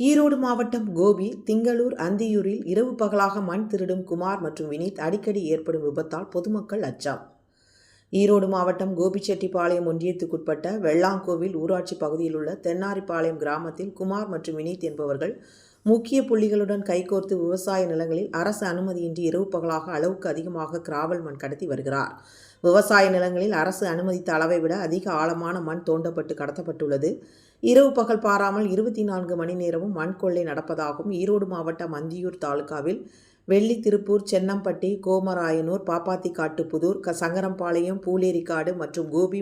ஈரோடு மாவட்டம் கோபி திங்களூர் அந்தியூரில் இரவு பகலாக மண் திருடும் குமார் மற்றும் வினீத் அடிக்கடி ஏற்படும் விபத்தால் பொதுமக்கள் அச்சம். ஈரோடு மாவட்டம் கோபிச்செட்டிப்பாளையம் ஒன்றியத்துக்குட்பட்ட வெள்ளாங்கோவில் ஊராட்சி பகுதியில் உள்ள தென்னாரிப்பாளையம் கிராமத்தில் குமார் மற்றும் வினீத் என்பவர்கள் முக்கிய புள்ளிகளுடன் கைகோர்த்து விவசாய நிலங்களில் அரசு அனுமதியின்றி இரவு பகலாக அளவுக்கு அதிகமாக கிராவல் மண் கடத்தி வருகிறார். விவசாய நிலங்களில் அரசு அனுமதித்த அளவை விட அதிக ஆழமான மண் தோண்டப்பட்டு கடத்தப்பட்டுள்ளது. இரவு பகல் பாராமல் இருபத்தி நான்கு மணி நேரமும் மண் கொள்ளை நடப்பதாகவும் ஈரோடு மாவட்டம் அந்தியூர் தாலுகாவில் வெள்ளி திருப்பூர் சென்னம்பட்டி கோமராயனூர் பாப்பாத்திக்காட்டுப்புதூர் க சங்கரம்பாளையம் பூலேரிக்காடு மற்றும் கோபி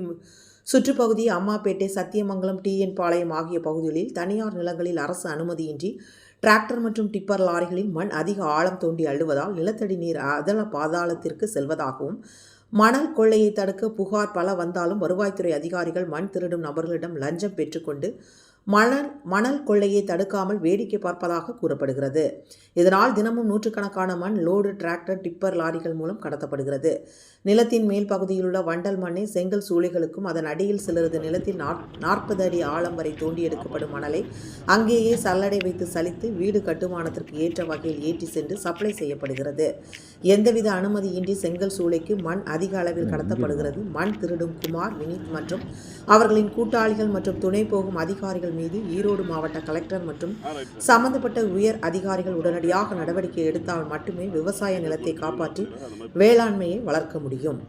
சுற்றுப்பகுதி அம்மாப்பேட்டை சத்தியமங்கலம் டிஎன் பாளையம் ஆகிய பகுதிகளில் தனியார் நிலங்களில் அரசு அனுமதியின்றி டிராக்டர் மற்றும் டிப்பர் லாரிகளில் மண் அதிக ஆழம் தோண்டி அள்ளுவதால் நிலத்தடி நீர் அதல பாதாளத்திற்கு செல்வதாகவும் மணல் கொள்ளையை தடுக்க புகார் பல வந்தாலும் வருவாய்த்துறை அதிகாரிகள் மண் திருடும் நபர்களிடம் லஞ்சம் பெற்றுக்கொண்டு மணல் மணல் கொள்ளையை தடுக்காமல் வேடிக்கை பார்ப்பதாக கூறப்படுகிறது. இதனால் தினமும் நூற்றுக்கணக்கான மண் லோடு டிராக்டர் டிப்பர் லாரிகள் மூலம் கடத்தப்படுகிறது. நிலத்தின் மேல் பகுதியில் உள்ள வண்டல் மண்ணை செங்கல் சூளைகளுக்கும் அதன் அடியில் சிலரது நிலத்தில் நாற்பது அடி ஆழம் வரை தோண்டி எடுக்கப்படும் மணலை அங்கேயே சல்லடை வைத்து சலித்து வீடு கட்டுமானத்திற்கு ஏற்ற வகையில் ஏற்றி சென்று சப்ளை செய்யப்படுகிறது. எந்தவித அனுமதியின்றி செங்கல் சூளைக்கு மண் அதிக அளவில் கடத்தப்படுகிறது. மண் திருடும் குமார் வினித் மற்றும் அவர்களின் கூட்டாளிகள் மற்றும் துணை போகும் அதிகாரிகள் மீது ஈரோடு மாவட்ட கலெக்டர் மற்றும் சம்பந்தப்பட்ட உயர் அதிகாரிகள் உடனடியாக நடவடிக்கை எடுத்தால் மட்டுமே விவசாய நிலத்தை காப்பாற்றி வேளாண்மையை வளர்க்க முடியும்.